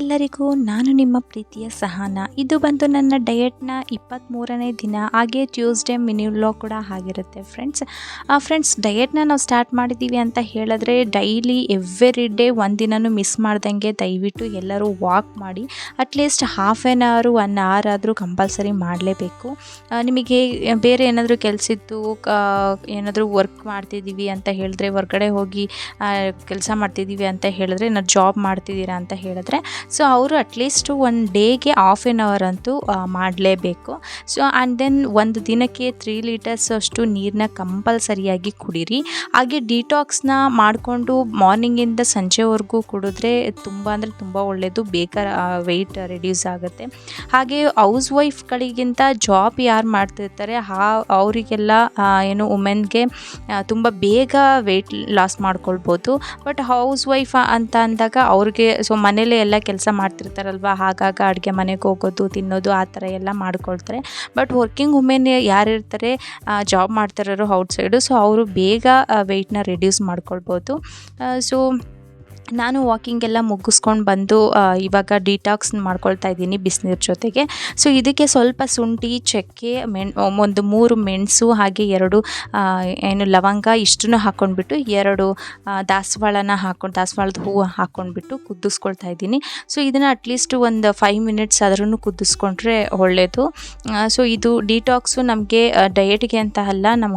ಎಲ್ಲರಿಗೂ ನಾನು ನಿಮ್ಮ ಪ್ರೀತಿಯ ಸಹನ. ಇದು ಬಂದು ನನ್ನ ಡಯಟ್ನ ಇಪ್ಪತ್ತ್ಮೂರನೇ ದಿನ, ಹಾಗೆ ಟ್ಯೂಸ್ಡೇ ಮಿನಿ ವ್ಲಾಗ್ ಕೂಡ ಆಗಿರುತ್ತೆ ಫ್ರೆಂಡ್ಸ್ ಫ್ರೆಂಡ್ಸ್ ಡಯಟ್ನ ನಾವು ಸ್ಟಾರ್ಟ್ ಮಾಡಿದ್ದೀವಿ ಅಂತ ಹೇಳಿದ್ರೆ ಡೈಲಿ ಎವ್ರಿ ಡೇ ಒಂದಿನೂ ಮಿಸ್ ಮಾಡ್ದಂಗೆ ದಯವಿಟ್ಟು ಎಲ್ಲರೂ ವಾಕ್ ಮಾಡಿ at least half an hour one hour ಆದರೂ ಕಂಪಲ್ಸರಿ ಮಾಡಲೇಬೇಕು. ನಿಮಗೆ ಬೇರೆ ಏನಾದರೂ ಕೆಲಸಿತ್ತು ಏನಾದರೂ ವರ್ಕ್ ಮಾಡ್ತಿದ್ದೀವಿ ಅಂತ ಹೇಳಿದ್ರೆ, ಹೊರಗಡೆ ಹೋಗಿ ಕೆಲಸ ಮಾಡ್ತಿದ್ದೀವಿ ಅಂತ ಹೇಳಿದ್ರೆ ನಾವು ಜಾಬ್ ಮಾಡ್ತಿದ್ದೀರಾ ಅಂತ ಹೇಳಿದ್ರೆ ಸೊ ಅವರು ಅಟ್ಲೀಸ್ಟ್ ಒಂದು ಡೇಗೆ ಹಾಫ್ ಆನ್ ಅವರ್ ಅಂತೂ ಮಾಡಲೇಬೇಕು. ಸೊ ಆ್ಯಂಡ್ ದೆನ್ ಒಂದು ದಿನಕ್ಕೆ ತ್ರೀ ಲೀಟರ್ಸ್ ಅಷ್ಟು ನೀರನ್ನ ಕಂಪಲ್ಸರಿಯಾಗಿ ಕುಡೀರಿ. ಹಾಗೆ ಡಿಟಾಕ್ಸ್ನ ಮಾಡಿಕೊಂಡು ಮಾರ್ನಿಂಗಿಂದ ಸಂಜೆವರೆಗೂ ಕುಡಿದ್ರೆ ತುಂಬ ಅಂದರೆ ತುಂಬ ಒಳ್ಳೆಯದು ಬೇಗ ವೆಯ್ಟ್ ರೆಡ್ಯೂಸ್ ಆಗುತ್ತೆ. ಹಾಗೆ ಹೌಸ್ ವೈಫ್ಗಳಿಗಿಂತ ಜಾಬ್ ಯಾರು ಮಾಡ್ತಿರ್ತಾರೆ, ಆ, ಅವರಿಗೆಲ್ಲ ಏನು ವುಮೆನ್ಗೆ ತುಂಬ ಬೇಗ ವೆಯ್ಟ್ ಲಾಸ್ ಮಾಡ್ಕೊಳ್ಬೋದು. ಬಟ್ ಹೌಸ್ ವೈಫ್ ಅಂತ ಅಂದಾಗ ಅವ್ರಿಗೆ ಸೊ ಮನೇಲೇ ಎಲ್ಲ ಕೆಲಸ ಮಾಡ್ತಿರ್ತಾರಲ್ವ? ಆಗಾಗ ಅಡುಗೆ ಮನೆಗೆ ಹೋಗೋದು, ತಿನ್ನೋದು ಆ ಥರ ಎಲ್ಲ ಮಾಡ್ಕೊಳ್ತಾರೆ. ಬಟ್ ವರ್ಕಿಂಗ್ ವುಮೆನ್ ಯಾರಿರ್ತಾರೆ ಜಾಬ್ ಮಾಡ್ತಿರೋರು ಔಟ್ಸೈಡು ಸೊ ಅವರು ಬೇಗ ವೆಯ್ಟ್ನ ರೆಡ್ಯೂಸ್ ಮಾಡ್ಕೊಳ್ಬೋದು. ಸೊ ನಾನು ವಾಕಿಂಗ್ ಎಲ್ಲ ಮುಗಿಸ್ಕೊಂಡು ಬಂದು ಇವಾಗ ಡಿಟಾಕ್ಸ್ ಮಾಡ್ಕೊಳ್ತಾ ಇದ್ದೀನಿ ಬಿಸಿನೀರು ಜೊತೆಗೆ. ಸೊ ಇದಕ್ಕೆ ಸ್ವಲ್ಪ ಶುಂಠಿ, ಚಕ್ಕೆ, ಮೆಣ್ ಒಂದು ಮೂರು ಮೆಣಸು, ಹಾಗೆ ಎರಡು ಏನು ಲವಂಗ ಇಷ್ಟನ್ನು ಹಾಕ್ಕೊಂಡ್ಬಿಟ್ಟು ಎರಡು ದಾಸವಾಳನ ಹಾಕ್ಕೊಂಡು ದಾಸವಾಳದ ಹೂವು ಹಾಕ್ಕೊಂಡ್ಬಿಟ್ಟು ಕುದಿಸ್ಕೊಳ್ತಾ ಇದ್ದೀನಿ. ಸೊ ಇದನ್ನು ಅಟ್ಲೀಸ್ಟ್ ಒಂದು ಫೈವ್ ಮಿನಿಟ್ಸ್ ಆದ್ರೂ ಕುದಿಸ್ಕೊಂಡ್ರೆ ಒಳ್ಳೆಯದು ಸೊ ಇದು ಡಿಟಾಕ್ಸು ನಮಗೆ ಡಯೆಟ್ಗೆ ಅಂತ ಅಲ್ಲ, ನಮ್ಮ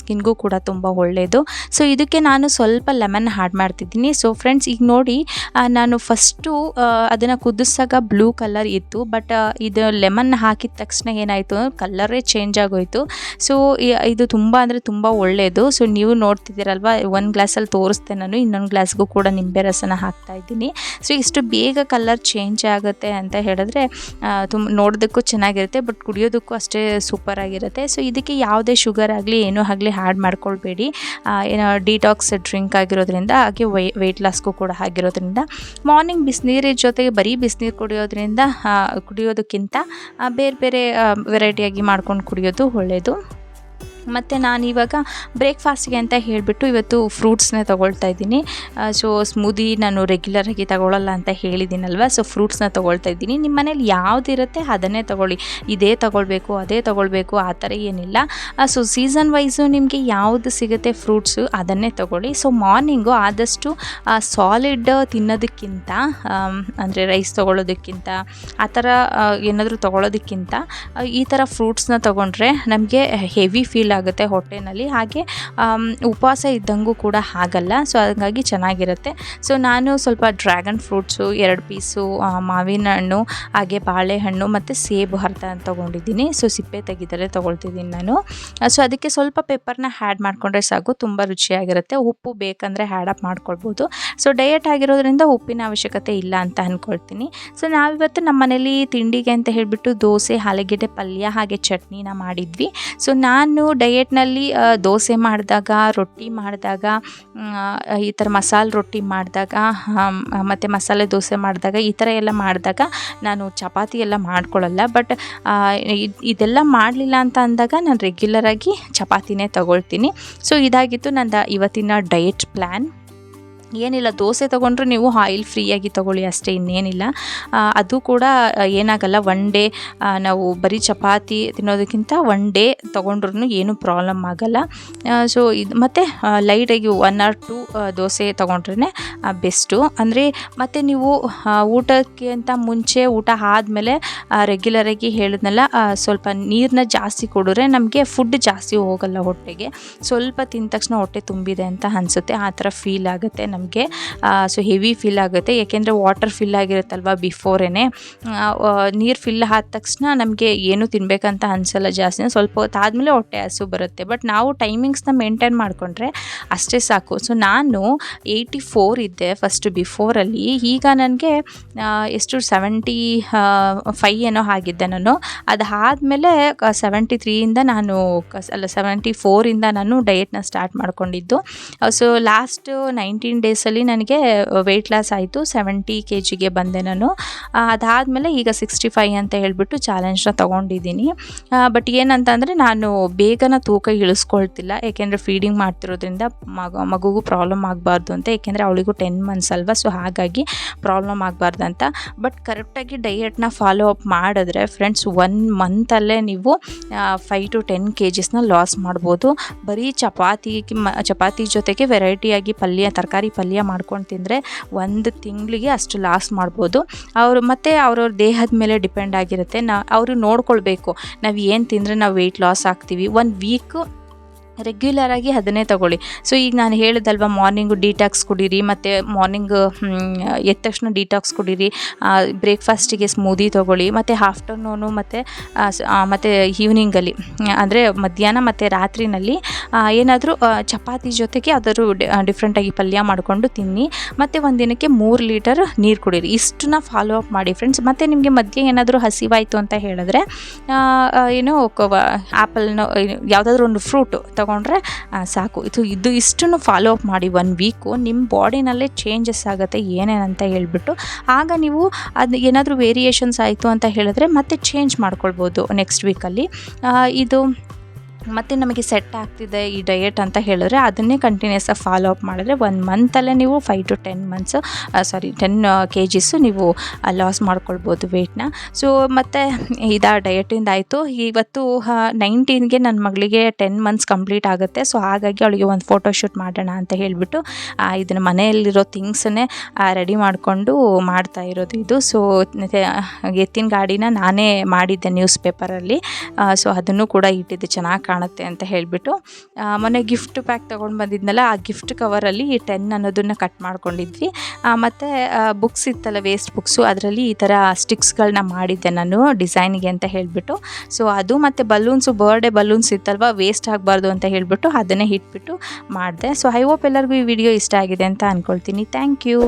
ಸ್ಕಿನ್ಗೂ ಕೂಡ ತುಂಬ ಒಳ್ಳೆಯದು ಸೊ ಇದಕ್ಕೆ ನಾನು ಸ್ವಲ್ಪ ಲೆಮನ್ ಆ್ಯಡ್ ಮಾಡ್ತಿದ್ದೀನಿ. ಸೊ ಫ್ರೆಂಡ್ಸ್ ಈಗ ನೋಡಿ ನಾನು ಫಸ್ಟು ಅದನ್ನು ಕುದಿಸಾಗ ಬ್ಲೂ ಕಲರ್ ಇತ್ತು ಬಟ್ ಇದು ಲೆಮನ್ ಹಾಕಿದ ತಕ್ಷಣ ಏನಾಯಿತು ಕಲ್ಲರೇ ಚೇಂಜ್ ಆಗೋಯಿತು. ಸೊ ಇದು ತುಂಬ ಅಂದರೆ ತುಂಬ ಒಳ್ಳೆಯದು ಸೊ ನೀವು ನೋಡ್ತಿದ್ದೀರಲ್ವ, ಒಂದು ಗ್ಲಾಸಲ್ಲಿ ತೋರಿಸ್ತೆ ನಾನು, ಇನ್ನೊಂದು ಗ್ಲಾಸ್ಗೂ ಕೂಡ ನಿಂಬೆ ರಸನ ಹಾಕ್ತಾ ಇದ್ದೀನಿ. ಸೊ ಇಷ್ಟು ಬೇಗ ಕಲರ್ ಚೇಂಜ್ ಆಗುತ್ತೆ ಅಂತ ಹೇಳಿದ್ರೆ ತುಂಬ ನೋಡೋದಕ್ಕೂ ಚೆನ್ನಾಗಿರುತ್ತೆ ಬಟ್ ಕುಡಿಯೋದಕ್ಕೂ ಅಷ್ಟೇ ಸೂಪರ್ ಆಗಿರುತ್ತೆ. ಸೊ ಇದಕ್ಕೆ ಯಾವುದೇ ಶುಗರ್ ಆಗಲಿ, ಏನೂ ಆಗಲಿ ಹ್ಯಾಡ್ ಮಾಡ್ಕೊಳ್ಬೇಡಿ. ಏನೋ ಡಿಟಾಕ್ಸ್ ಡ್ರಿಂಕ್ ಆಗಿರೋದ್ರಿಂದ, ಹಾಗೆ ವೈ ವೆಯ್ಟ್ ಲಾಸ್ಗೂ ಕೂಡ ಆಗಿರೋದ್ರಿಂದ ಮಾರ್ನಿಂಗ್ ಬಿಸಿನೀರಿನ ಜೊತೆಗೆ ಬರೀ ಬಿಸಿನೀರು ಕುಡಿಯೋದ್ರಿಂದ ಕುಡಿಯೋದಕ್ಕಿಂತ ಬೇರೆ ಬೇರೆ ವೆರೈಟಿಯಾಗಿ ಮಾಡ್ಕೊಂಡು ಕುಡಿಯೋದು ಒಳ್ಳೆಯದು ಮತ್ತು ನಾನು ಇವಾಗ ಬ್ರೇಕ್ಫಾಸ್ಟಿಗೆ ಅಂತ ಹೇಳಿಬಿಟ್ಟು ಇವತ್ತು ಫ್ರೂಟ್ಸ್ನೇ ತೊಗೊಳ್ತಾ ಇದ್ದೀನಿ. ಸೊ ಸ್ಮೂದಿ ನಾನು ರೆಗ್ಯುಲರಾಗಿ ತಗೊಳ್ಳಲ್ಲ ಅಂತ ಹೇಳಿದ್ದೀನಲ್ವ? ಸೊ ಫ್ರೂಟ್ಸ್ನ ತೊಗೊಳ್ತಾ ಇದ್ದೀನಿ. ನಿಮ್ಮ ಮನೇಲಿ ಯಾವುದಿರುತ್ತೆ ಅದನ್ನೇ ತೊಗೊಳ್ಳಿ. ಇದೇ ತೊಗೊಳ್ಬೇಕು, ಅದೇ ತೊಗೊಳ್ಬೇಕು, ಆ ಥರ ಏನಿಲ್ಲ. ಸೊ ಸೀಸನ್ ವೈಸು ನಿಮಗೆ ಯಾವುದು ಸಿಗುತ್ತೆ ಫ್ರೂಟ್ಸು ಅದನ್ನೇ ತೊಗೊಳ್ಳಿ. ಸೊ ಮಾರ್ನಿಂಗು ಆದಷ್ಟು ಸಾಲಿಡ್ ತಿನ್ನೋದಕ್ಕಿಂತ ಅಂದರೆ ರೈಸ್ ತೊಗೊಳ್ಳೋದಕ್ಕಿಂತ, ಆ ಥರ ಏನಾದರೂ ತೊಗೊಳ್ಳೋದಕ್ಕಿಂತ ಈ ಥರ ಫ್ರೂಟ್ಸ್ನ ತೊಗೊಂಡ್ರೆ ನಮಗೆ ಹೆವಿ ಫೀಲ್ ಆಗುತ್ತೆ ಹೊಟ್ಟೆನಲ್ಲಿ. ಹಾಗೆ ಉಪವಾಸ ಇದ್ದಂಗೂ ಕೂಡ ಆಗಲ್ಲ ಸೊ ಹಾಗಾಗಿ ಚೆನ್ನಾಗಿರುತ್ತೆ. ಸೊ ನಾನು ಸ್ವಲ್ಪ ಡ್ರ್ಯಾಗನ್ ಫ್ರೂಟ್ಸು, ಎರಡು ಪೀಸು ಮಾವಿನ ಹಣ್ಣು, ಹಾಗೆ ಬಾಳೆಹಣ್ಣು ಮತ್ತು ಸೇಬು ಹರ್ತ ತೊಗೊಂಡಿದ್ದೀನಿ. ಸೊ ಸಿಪ್ಪೆ ತೆಗಿದರೆ ತೊಗೊಳ್ತಿದ್ದೀನಿ ನಾನು. ಸೊ ಅದಕ್ಕೆ ಸ್ವಲ್ಪ ಪೇಪರ್ನ ಹ್ಯಾಡ್ ಮಾಡಿಕೊಂಡ್ರೆ ಸಾಕು, ತುಂಬ ರುಚಿಯಾಗಿರುತ್ತೆ. ಉಪ್ಪು ಬೇಕಂದರೆ ಹ್ಯಾಡ್ ಅಪ್ ಮಾಡ್ಕೊಳ್ಬೋದು. ಸೊ ಡಯಟ್ ಆಗಿರೋದ್ರಿಂದ ಉಪ್ಪಿನ ಅವಶ್ಯಕತೆ ಇಲ್ಲ ಅಂತ ಅಂದ್ಕೊಳ್ತೀನಿ ಸೊ ನಾವಿವತ್ತು ನಮ್ಮ ಮನೇಲಿ ತಿಂಡಿಗೆ ಅಂತ ಹೇಳಿಬಿಟ್ಟು ದೋಸೆ ಆಲೂಗೆಡ್ಡೆ ಪಲ್ಯ ಹಾಗೆ ಚಟ್ನಿನ ಮಾಡಿದ್ವಿ. ಸೊ ನಾನು ಡಯೆಟ್ನಲ್ಲಿ ದೋಸೆ ಮಾಡಿದಾಗ, ರೊಟ್ಟಿ ಮಾಡಿದಾಗ ಈ ಥರ ಮಸಾಲೆ ರೊಟ್ಟಿ ಮಾಡಿದಾಗ ಮತ್ತು ಮಸಾಲೆ ದೋಸೆ ಮಾಡಿದಾಗ, ಈ ಥರ ಎಲ್ಲ ಮಾಡಿದಾಗ ನಾನು ಚಪಾತಿ ಎಲ್ಲ ಮಾಡ್ಕೊಳ್ಳಲ್ಲ. ಬಟ್ ಇದೆಲ್ಲ ಮಾಡಲಿಲ್ಲ ಅಂತ ಅಂದಾಗ ನಾನು ರೆಗ್ಯುಲರಾಗಿ ಚಪಾತಿನೇ ತಗೊಳ್ತೀನಿ. ಸೊ ಇದಾಗಿತ್ತು ನನ್ನ ಇವತ್ತಿನ ಡಯೆಟ್ ಪ್ಲ್ಯಾನ್ ಏನಿಲ್ಲ, ದೋಸೆ ತೊಗೊಂಡ್ರೆ ನೀವು ಆಯಿಲ್ ಫ್ರೀಯಾಗಿ ತೊಗೊಳ್ಳಿ ಅಷ್ಟೇ, ಇನ್ನೇನಿಲ್ಲ. ಅದು ಕೂಡ ಏನಾಗಲ್ಲ ಒನ್ ಡೇ ನಾವು ಬರೀ ಚಪಾತಿ ತಿನ್ನೋದಕ್ಕಿಂತ ಒನ್ ಡೇ ತೊಗೊಂಡ್ರೂ ಏನೂ ಪ್ರಾಬ್ಲಮ್ ಆಗಲ್ಲ. ಸೊ ಇದು, ಮತ್ತು ಲೈಟಾಗಿ ಒನ್ ಆರ್ ಟು ದೋಸೆ ತೊಗೊಂಡ್ರೇ ಬೆಸ್ಟು ಅಂದರೆ, ಮತ್ತು ನೀವು ಊಟಕ್ಕೆ ಅಂತ ಮುಂಚೆ ಊಟ ಆದಮೇಲೆ ರೆಗ್ಯುಲರಾಗಿ ಹೇಳಿದ್ನಲ್ಲ ಸ್ವಲ್ಪ ನೀರನ್ನ ಜಾಸ್ತಿ ಕೊಡಿದ್ರೆ ನಮಗೆ ಫುಡ್ ಜಾಸ್ತಿ ಹೋಗಲ್ಲ ಹೊಟ್ಟೆಗೆ. ಸ್ವಲ್ಪ ತಿಂದ ತಕ್ಷಣ ಹೊಟ್ಟೆ ತುಂಬಿದೆ ಅಂತ ಅನಿಸುತ್ತೆ, ಆ ಥರ ಫೀಲ್ ಆಗುತ್ತೆ ನಮಗೆ. ಸೊ ಹೆವಿ ಫೀಲ್ ಆಗುತ್ತೆ. ಯಾಕೆಂದರೆ ವಾಟರ್ ಫಿಲ್ ಆಗಿರುತ್ತಲ್ವ ಬಿಫೋರೇ ನೀರು ಫಿಲ್ ಆದ ತಕ್ಷಣ ನಮಗೆ ಏನು ತಿನ್ನಬೇಕಂತ ಅನಿಸಲ್ಲ ಜಾಸ್ತಿ. ಸ್ವಲ್ಪ ಹೊತ್ತಾದಮೇಲೆ ಹೊಟ್ಟೆ ಹಸು ಬರುತ್ತೆ. ಬಟ್ ನಾವು ಟೈಮಿಂಗ್ಸ್ನ ಮೇಂಟೈನ್ ಮಾಡಿಕೊಂಡ್ರೆ ಅಷ್ಟೇ ಸಾಕು. ಸೊ ನಾನು ಏಯ್ಟಿ ಫೋರ್ ಇದ್ದೆ ಫಸ್ಟ್ ಬಿಫೋರಲ್ಲಿ ಈಗ ನನಗೆ ಎಷ್ಟು ಸೆವೆಂಟಿ ಫೈ ಏನೋ ಆಗಿದ್ದೆ ನಾನು. ಅದಾದಮೇಲೆ ಸೆವೆಂಟಿ ತ್ರೀಯಿಂದ ನಾನು ಅಲ್ಲ ಸೆವೆಂಟಿ ಫೋರಿಂದ ನಾನು ಡಯೆಟ್ನ ಸ್ಟಾರ್ಟ್ ಮಾಡಿಕೊಂಡಿದ್ದು. ಸೊ ಲಾಸ್ಟ್ ನೈನ್ಟೀನ್ ಡೇಸ್ ಡೇಸಲ್ಲಿ ನನಗೆ ವೆಯ್ಟ್ ಲಾಸ್ ಆಯಿತು ಸೆವೆಂಟಿ ಕೆ ಜಿಗೆ ಬಂದೆ ನಾನು. ಅದಾದಮೇಲೆ ಈಗ ಸಿಕ್ಸ್ಟಿ ಫೈ ಅಂತ ಹೇಳಿಬಿಟ್ಟು ಚಾಲೆಂಜ್ನ ತೊಗೊಂಡಿದ್ದೀನಿ. ಬಟ್ ಏನಂತಂದರೆ ನಾನು ಬೇಗನ ತೂಕ ಇಳಿಸ್ಕೊಳ್ತಿಲ್ಲ. ಏಕೆಂದರೆ ಫೀಡಿಂಗ್ ಮಾಡ್ತಿರೋದ್ರಿಂದ ಮಗ, ಮಗುಗೂ ಪ್ರಾಬ್ಲಮ್ ಆಗಬಾರ್ದು ಅಂತ. ಏಕೆಂದರೆ ಅವಳಿಗೂ ಟೆನ್ ಮಂತ್ಸ್ ಅಲ್ವಾ ಸೊ ಹಾಗಾಗಿ ಪ್ರಾಬ್ಲಮ್ ಆಗಬಾರ್ದು ಅಂತ. ಬಟ್ ಕರೆಕ್ಟಾಗಿ ಡಯೆಟ್ನ ಫಾಲೋ ಅಪ್ ಮಾಡಿದ್ರೆ ಫ್ರೆಂಡ್ಸ್ ಒನ್ ಮಂತಲ್ಲೇ ನೀವು ಫೈ ಟು ಟೆನ್ ಕೆ ಜಿಸ್ನ ಲಾಸ್ ಮಾಡ್ಬೋದು. ಬರೀ ಚಪಾತಿ ಚಪಾತಿ ಜೊತೆಗೆ ವೆರೈಟಿಯಾಗಿ ಪಲ್ಯ, ತರಕಾರಿ ಪಲ್ಯ ಮಾಡ್ಕೊಂಡು ತಿಂದರೆ ಒಂದು ತಿಂಗಳಿಗೆ ಅಷ್ಟು ಲಾಸ್ ಮಾಡ್ಬೋದು. ಅವರು ಮತ್ತು ಅವ್ರವ್ರ ದೇಹದ ಮೇಲೆ ಡಿಪೆಂಡ್ ಆಗಿರುತ್ತೆ. ನಾ, ಅವರು ನೋಡ್ಕೊಳ್ಬೇಕು. ನಾವು ಏನು ತಿಂದರೆ ನಾವು ವೆಯ್ಟ್ ಲಾಸ್ ಆಗ್ತೀವಿ. ಒಂದು ವೀಕು ರೆಗ್ಯುಲರಾಗಿ ಅದನ್ನೇ ತಗೊಳ್ಳಿ. ಸೊ ಈಗ ನಾನು ಹೇಳಿದಲ್ವ ಮಾರ್ನಿಂಗು ಡೀಟಾಕ್ಸ್ ಕುಡೀರಿ, ಮತ್ತು ಮಾರ್ನಿಂಗ್ ಎದ್ದ ತಕ್ಷಣ ಡೀಟಾಕ್ಸ್ ಕುಡೀರಿ ಬ್ರೇಕ್ಫಾಸ್ಟಿಗೆ ಸ್ಮೂದಿ ತೊಗೊಳ್ಳಿ, ಮತ್ತು ಆಫ್ಟರ್ನೂನು ಮತ್ತು ಮತ್ತು ಈವ್ನಿಂಗಲ್ಲಿ ಅಂದರೆ ಮಧ್ಯಾಹ್ನ ಮತ್ತು ರಾತ್ರಿನಲ್ಲಿ ಏನಾದರೂ ಚಪಾತಿ ಜೊತೆಗೆ ಯಾವ್ದಾದ್ರು ಡಿಫ್ರೆಂಟಾಗಿ ಪಲ್ಯ ಮಾಡಿಕೊಂಡು ತಿನ್ನಿ, ಮತ್ತು ಒಂದಿನಕ್ಕೆ ದಿನಕ್ಕೆ ಮೂರು ಲೀಟರ್ ನೀರು ಕುಡೀರಿ. ಇಷ್ಟನ್ನ ಫಾಲೋ ಅಪ್ ಮಾಡಿ ಫ್ರೆಂಡ್ಸ್ ಮತ್ತು ನಿಮಗೆ ಮಧ್ಯೆ ಏನಾದರೂ ಹಸಿವಾಯಿತು ಅಂತ ಹೇಳಿದ್ರೆ ಏನು ಆ್ಯಪಲ್ನ ಯಾವುದಾದ್ರೂ ಒಂದು ಫ್ರೂಟು ತೊಗೊಂಡ್ರೆ ಸಾಕು. ಇದು ಇದು ಇಷ್ಟನ್ನು ಫಾಲೋ ಅಪ್ ಮಾಡಿ ಒನ್ ವೀಕು ನಿಮ್ಮ ಬಾಡಿನಲ್ಲೇ ಚೇಂಜಸ್ ಆಗುತ್ತೆ ಏನೇನಂತ ಹೇಳ್ಬಿಟ್ಟು. ಆಗ ನೀವು ಅದು, ಏನಾದರೂ ವೇರಿಯೇಷನ್ಸ್ ಆಯಿತು ಅಂತ ಹೇಳಿದ್ರೆ ಮತ್ತೆ ಚೇಂಜ್ ಮಾಡ್ಕೊಳ್ಬೋದು ನೆಕ್ಸ್ಟ್ ವೀಕಲ್ಲಿ ಇದು ಮತ್ತು ನಮಗೆ ಸೆಟ್ ಆಗ್ತಿದೆ ಈ ಡಯೆಟ್ ಅಂತ ಹೇಳಿದ್ರೆ ಅದನ್ನೇ ಕಂಟಿನ್ಯೂಸ್ ಆಗಿ ಫಾಲೋ ಅಪ್ ಮಾಡಿದ್ರೆ ಒನ್ ಮಂತಲ್ಲೇ ನೀವು five to ten months sorry ten K Gs ನೀವು ಲಾಸ್ ಮಾಡ್ಕೊಳ್ಬೋದು ವೆಯ್ಟ್ನ ಸೊ ಮತ್ತು ಇದಾ ಡಯಟಿಂದ ಆಯಿತು. ಇವತ್ತು ನೈನ್ಟೀನ್ಗೆ ನನ್ನ ಮಗಳಿಗೆ ಟೆನ್ ಮಂತ್ಸ್ ಕಂಪ್ಲೀಟ್ ಆಗುತ್ತೆ. ಸೊ ಹಾಗಾಗಿ ಅವಳಿಗೆ ಒಂದು ಫೋಟೋ ಶೂಟ್ ಮಾಡೋಣ ಅಂತ ಹೇಳಿಬಿಟ್ಟು ಇದನ್ನು ಮನೆಯಲ್ಲಿರೋ ಥಿಂಗ್ಸನ್ನೇ ರೆಡಿ ಮಾಡಿಕೊಂಡು ಮಾಡ್ತಾ ಇರೋದು ಇದು. ಸೊ ಎತ್ತಿನ ಗಾಡಿನ ನಾನೇ ಮಾಡಿದ್ದೆ ನ್ಯೂಸ್ ಪೇಪರಲ್ಲಿ ಸೊ ಅದನ್ನು ಕೂಡ ಇಟ್ಟಿದ್ದೆ. ಚೆನ್ನಾಗಿ ಕಾಣುತ್ತೆ ಅಂತ ಹೇಳಿಬಿಟ್ಟು ಮೊನ್ನೆ ಗಿಫ್ಟ್ ಪ್ಯಾಕ್ ತೊಗೊಂಡು ಬಂದಿದ್ನಲ್ಲ, ಆ ಗಿಫ್ಟ್ ಕವರಲ್ಲಿ ಟೆನ್ ಅನ್ನೋದನ್ನು ಕಟ್ ಮಾಡ್ಕೊಂಡಿದ್ವಿ. ಮತ್ತು ಬುಕ್ಸ್ ಇತ್ತಲ್ಲ ವೇಸ್ಟ್ ಬುಕ್ಸು ಅದರಲ್ಲಿ ಈ ಥರ ಸ್ಟಿಕ್ಸ್ಗಳನ್ನ ಮಾಡಿದ್ದೆ ನಾನು ಡಿಸೈನಿಗೆ ಅಂತ ಹೇಳಿಬಿಟ್ಟು. ಸೊ ಅದು ಮತ್ತು ಬಲೂನ್ಸು ಬರ್ಡೇ ಬಲೂನ್ಸ್ ಇತ್ತಲ್ವ ವೇಸ್ಟ್ ಆಗಬಾರ್ದು ಅಂತ ಹೇಳಿಬಿಟ್ಟು ಅದನ್ನೇ ಇಟ್ಬಿಟ್ಟು ಮಾಡಿದೆ. ಸೊ ಐ ಹೋಪ್ ಎಲ್ಲರಿಗೂ ಈ ವಿಡಿಯೋ ಇಷ್ಟ ಆಗಿದೆ ಅಂತ ಅಂದ್ಕೊಳ್ತೀನಿ ಥ್ಯಾಂಕ್ ಯು